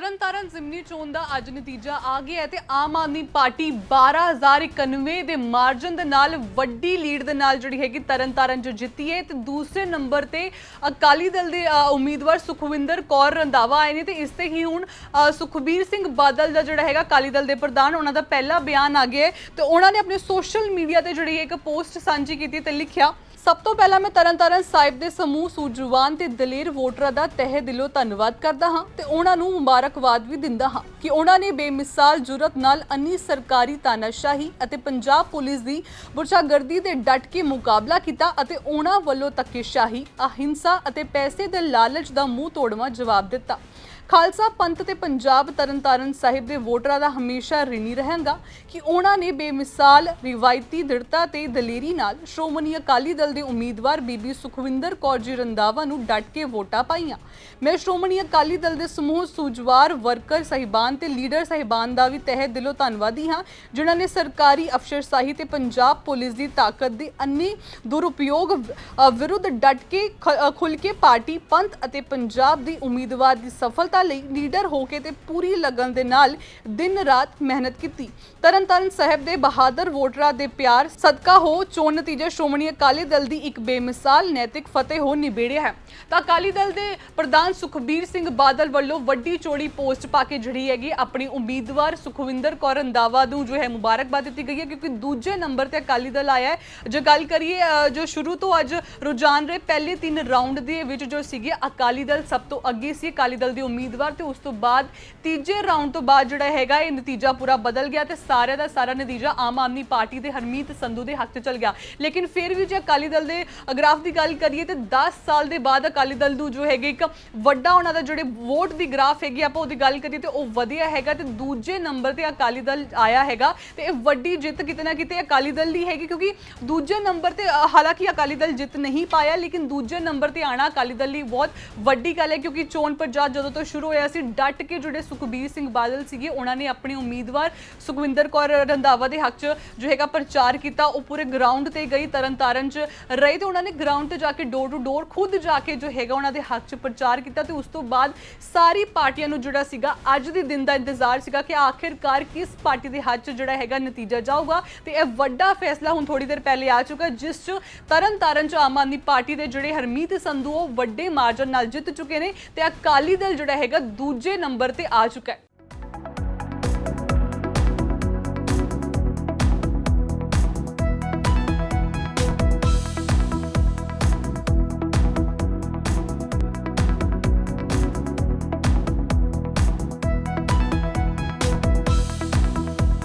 ਤਰਨਤਾਰਨ ਜ਼ਿਮਨੀ ਚੋਣ ਦਾ ਅੱਜ ਨਤੀਜਾ ਆ ਗਿਆ ਹੈ ਤੇ ਆਮ ਆਦਮੀ ਪਾਰਟੀ 12091 ਦੇ ਮਾਰਜਨ ਦੇ ਨਾਲ ਵੱਡੀ ਲੀਡ ਦੇ ਨਾਲ ਜਿਹੜੀ ਹੈਗੀ ਤਰਨਤਾਰਨ ਚ ਜਿੱਤੀ ਹੈ ਤੇ ਦੂਸਰੇ ਨੰਬਰ ਤੇ ਅਕਾਲੀ ਦਲ ਦੇ ਅ, ਉਮੀਦਵਾਰ ਸੁਖਵਿੰਦਰ ਕੌਰ ਰੰਧਾਵਾ ਆਏ ਨੇ ਤੇ ਇਸ ਤੇ ਹੀ ਹੁਣ ਅ, ਸੁਖਬੀਰ ਸਿੰਘ ਬਾਦਲ ਦਾ ਜਿਹੜਾ ਹੈਗਾ ਅਕਾਲੀ ਦਲ ਦੇ ਪ੍ਰਧਾਨ ਉਹਨਾਂ ਦਾ ਪਹਿਲਾ ਬਿਆਨ ਆ ਗਿਆ ਹੈ ਤੇ ਉਹਨਾਂ ਨੇ ਆਪਣੇ ਸੋਸ਼ਲ ਮੀਡੀਆ ਤੇ ਜਿਹੜੀ ਇੱਕ ਪੋਸਟ ਸਾਂਝੀ ਕੀਤੀ ਤੇ ਲਿਖਿਆ ਸਭ ਤੋਂ ਪਹਿਲਾਂ ਮੈਂ ਤਰਨਤਾਰਨ ਸਾਹਿਬ ਦੇ ਸਮੂਹ ਸੂਝਵਾਨ ਤੇ ਦਲੇਰ ਵੋਟਰਾਂ ਦਾ ਤਹਿ ਦਿਲੋਂ ਧੰਨਵਾਦ ਕਰਦਾ ਹਾਂ ਤੇ ਉਹਨਾਂ ਨੂੰ ਮੁਬਾਰਕਬਾਦ ਵੀ ਦਿੰਦਾ ਹਾਂ ਕਿ ਉਹਨਾਂ ਨੇ ਬੇਮਿਸਾਲ ਜੁਰਤ ਨਾਲ ਅੰਨੀ ਸਰਕਾਰੀ ਤਾਨਾਸ਼ਾਹੀ ਅਤੇ ਪੰਜਾਬ ਪੁਲਿਸ ਦੀ ਬੁਰਸ਼ਾਗਰਦੀ ਦੇ ਡਟ ਕੇ ਮੁਕਾਬਲਾ ਕੀਤਾ ਅਤੇ ਉਹਨਾਂ ਵੱਲੋਂ ਧੱਕੇਸ਼ਾਹੀ, ਅਹਿੰਸਾ ਅਤੇ ਪੈਸੇ ਦੇ ਲਾਲਚ ਦਾ ਮੂੰਹ ਤੋੜਵਾਂ ਜਵਾਬ ਦਿੱਤਾ। ਖਾਲਸਾ ਪੰਥ ਤੇ ਪੰਜਾਬ ਤਰਨਤਾਰਨ ਸਾਹਿਬ ਦੇ ਵੋਟਰਾਂ ਦਾ ਹਮੇਸ਼ਾ ਰਿਣੀ ਰਹਾਂਗਾ ਕਿ ਉਹਨਾਂ ਨੇ ਬੇਮਿਸਾਲ, ਰਿਵਾਇਤੀ ਦ੍ਰਿੜਤਾ ਤੇ ਦਲੇਰੀ ਨਾਲ ਸ਼੍ਰੋਮਣੀ ਅਕਾਲੀ ਦਲ ਦੇ ਉਮੀਦਵਾਰ ਬੀਬੀ ਸੁਖਵਿੰਦਰ ਕੌਰ ਜੀ ਰੰਦਾਵਾ ਨੂੰ ਡਟ ਕੇ ਵੋਟਾਂ ਪਾਈਆਂ। ਮੈਂ ਸ਼੍ਰੋਮਣੀ ਅਕਾਲੀ ਦਲ ਦੇ ਸਮੂਹ ਸੂਝਵਾਰ ਵਰਕਰ ਸਹਿਬਾਨ ਤੇ ਲੀਡਰ ਸਹਿਬਾਨ ਦਾ ਵੀ ਤਹਿ ਦਿਲੋਂ ਧੰਨਵਾਦੀ ਹਾਂ, ਜਿਨ੍ਹਾਂ ਨੇ ਸਰਕਾਰੀ ਅਫਸਰਸ਼ਾਹੀ ਤੇ ਪੰਜਾਬ ਪੁਲਿਸ ਦੀ ਤਾਕਤ ਦੇ ਅੰਨੇ ਦੁਰਉਪਯੋਗ ਵਿਰੁੱਧ ਡਟ ਕੇ ਖ- ਖੁੱਲ੍ਹ ਕੇ ਪਾਰਟੀ ਪੰਥ ਅਤੇ ਪੰਜਾਬ ਦੀ ਉਮੀਦਵਾਰ ਦੀ ਸਫਲਤਾ ਲਈ ਲੀਡਰ ਹੋ ਕੇ ਤੇ ਪੂਰੀ ਲਗਨ ਦੇ ਨਾਲ ਦਿਨ ਰਾਤ ਮਿਹਨਤ ਕੀਤੀ। ਤਰਨਤਾਰਨ ਸਾਹਿਬ ਦੇ ਬਹਾਦਰ ਵੋਟਰਾਂ ਦੇ ਪਿਆਰ ਸਦਕਾ ਹੋ ਚੋਣ ਨਤੀਜੇ ਸ਼੍ਰੋਮਣੀ ਅਕਾਲੀ ਦਲ ਦੀ ਇੱਕ ਬੇਮਿਸਾਲ ਨੈਤਿਕ ਫਤਿਹ ਹੋ ਨਿਬੇੜਿਆ ਹੈ। ਤਾਂ ਅਕਾਲੀ ਦਲ ਦੇ ਪ੍ਰਧਾਨ ਸੁਖਬੀਰ ਸਿੰਘ ਬਾਦਲ ਵੱਲੋਂ ਵੱਡੀ ਚੋੜੀ ਪੋਸਟ ਪਾ ਕੇ ਜਿਹੜੀ ਹੈਗੀ ਆਪਣੀ ਉਮੀਦਵਾਰ ਸੁਖਵਿੰਦਰ ਕੌਰ ਰੰਦਾਵਾ ਨੂੰ ਜੋ ਹੈ ਮੁਬਾਰਕਬਾਦ ਦਿੱਤੀ ਗਈ ਹੈ, ਕਿਉਂਕਿ ਦੂਜੇ ਨੰਬਰ ਤੇ ਅਕਾਲੀ ਦਲ ਆਇਆ ਹੈ। ਜੇ ਗੱਲ ਕਰੀਏ ਜੋ ਸ਼ੁਰੂ ਤੋਂ ਅੱਜ ਰੁਝਾਨ ਰਹੇ ਪਹਿਲੇ ਤਿੰਨ ਰਾਉਂਡ ਦੇ ਵਿੱਚ ਜੋ ਸੀਗੇ, ਅਕਾਲੀ ਦਲ ਸਭ ਤੋਂ ਅੱਗੇ ਸੀ। ਅਕਾਲੀ ਦਲ ਦੀ ਉਮੀਦ ਉਮੀਦਵਾਰ ਤੇ ਉਸ ਤੋਂ ਬਾਅਦ ਤੀਜੇ ਰਾਉਂਡ ਤੋਂ ਬਾਅਦ ਜਿਹੜਾ ਹੈਗਾ ਇਹ ਨਤੀਜਾ ਪੂਰਾ ਬਦਲ ਗਿਆ ਤੇ ਸਾਰਿਆਂ ਦਾ ਸਾਰਾ ਨਤੀਜਾ ਆਮ ਆਦਮੀ ਪਾਰਟੀ ਦੇ ਹਰਮੀਤ ਸੰਧੂ ਦੇ ਹੱਕ 'ਚ ਚਲ ਗਿਆ। ਲੇਕਿਨ ਫਿਰ ਵੀ ਜੇ ਅਕਾਲੀ ਦਲ ਦੇ ਗ੍ਰਾਫ ਦੀ ਗੱਲ ਕਰੀਏ ਤੇ 10 ਸਾਲ ਦੇ ਬਾਅਦ ਅਕਾਲੀ ਦਲ ਨੂੰ ਜੋ ਹੈਗੇ ਇੱਕ ਵੱਡਾ ਉਹਨਾਂ ਦਾ ਜਿਹੜੇ ਵੋਟ ਦੀ ਗ੍ਰਾਫ ਹੈਗੀ ਆਪਾਂ ਉਹਦੀ ਗੱਲ ਕਰੀਏ ਤੇ ਉਹ ਵਧੀਆ ਹੈਗਾ ਤੇ ਦੂਜੇ ਨੰਬਰ ਤੇ ਅਕਾਲੀ ਦਲ ਆਇਆ ਹੈਗਾ ਤੇ ਇਹ ਵੱਡੀ ਜਿੱਤ ਕਿਤੇ ਨਾ ਕਿਤੇ ਅਕਾਲੀ ਦਲ ਦੀ ਹੈਗੀ ਕਿਉਂਕਿ ਦੂਜੇ ਨੰਬਰ ਤੇ ਹਾਲਾਂਕਿ ਅਕਾਲੀ ਦਲ ਜਿੱਤ ਨਹੀਂ ਪਾਇਆ ਲੇਕਿਨ ਦੂਜੇ ਨੰਬਰ ਤੇ ਆਣਾ ਅਕਾਲੀ ਦਲ ਲਈ ਬਹੁਤ ਵੱਡੀ ਗੱਲ ਹੈ ਕਿਉਂਕਿ ਚੋਣ ਪ੍ਰਚਾਰ ਜਦੋਂ ਤੋਂ ਸ਼ੁਰੂ ਹੋਇਆ ਸੀ, ਡਟ ਕੇ ਜਿਹੜੇ ਸੁਖਬੀਰ ਸਿੰਘ ਬਾਦਲ ਸੀਗੇ, ਉਹਨਾਂ ਨੇ ਆਪਣੇ ਉਮੀਦਵਾਰ ਸੁਖਵਿੰਦਰ ਕੌਰ ਰੰਧਾਵਾ ਦੇ ਹੱਕ 'ਚ ਜੋ ਹੈਗਾ ਪ੍ਰਚਾਰ ਕੀਤਾ, ਉਹ ਪੂਰੇ ਗਰਾਊਂਡ ਤੇ ਗਈ, ਤਰਨਤਾਰਨ 'ਚ ਰਹੀ ਤੇ ਉਹਨਾਂ ਨੇ ਗਰਾਊਂਡ ਤੇ ਜਾ ਕੇ ਡੋਰ ਟੂ ਡੋਰ ਖੁਦ ਜਾ ਕੇ ਜੋ ਹੈਗਾ ਉਹਨਾਂ ਦੇ ਹੱਕ 'ਚ ਪ੍ਰਚਾਰ ਕੀਤਾ ਤੇ ਉਸ ਤੋਂ ਬਾਅਦ ਸਾਰੀ ਪਾਰਟੀਆਂ ਨੂੰ ਜਿਹੜਾ ਸੀਗਾ, ਅੱਜ ਦੇ ਦਿਨ ਦਾ ਇੰਤਜ਼ਾਰ ਸੀਗਾ ਕਿ ਆਖਿਰਕਾਰ ਕਿਸ ਪਾਰਟੀ ਦੇ ਹੱਥ 'ਚ ਜਿਹੜਾ ਹੈਗਾ ਨਤੀਜਾ ਜਾਊਗਾ ਤੇ ਇਹ ਵੱਡਾ ਫੈਸਲਾ ਹੁਣ ਥੋੜੀ ਦੇਰ ਪਹਿਲੇ ਆ ਚੁੱਕਾ, ਜਿਸ 'ਚ ਤਰਨਤਾਰਨ 'ਚ ਆਮ ਆਦਮੀ ਪਾਰਟੀ ਦੇ ਜਿਹੜੇ ਹਰਮੀਤ ਸੰਧੂ, ਉਹ ਵੱਡੇ ਮਾਰਜਨ ਨਾਲ ਜਿੱਤ ਚੁੱਕੇ ਨੇ ਤੇ ਅਕਾਲੀ ਦਲ ਜਿਹੜਾ ਹੈਗਾ ਦੂਜੇ ਨੰਬਰ ਤੇ ਆ ਚੁੱਕਾ ਹੈ।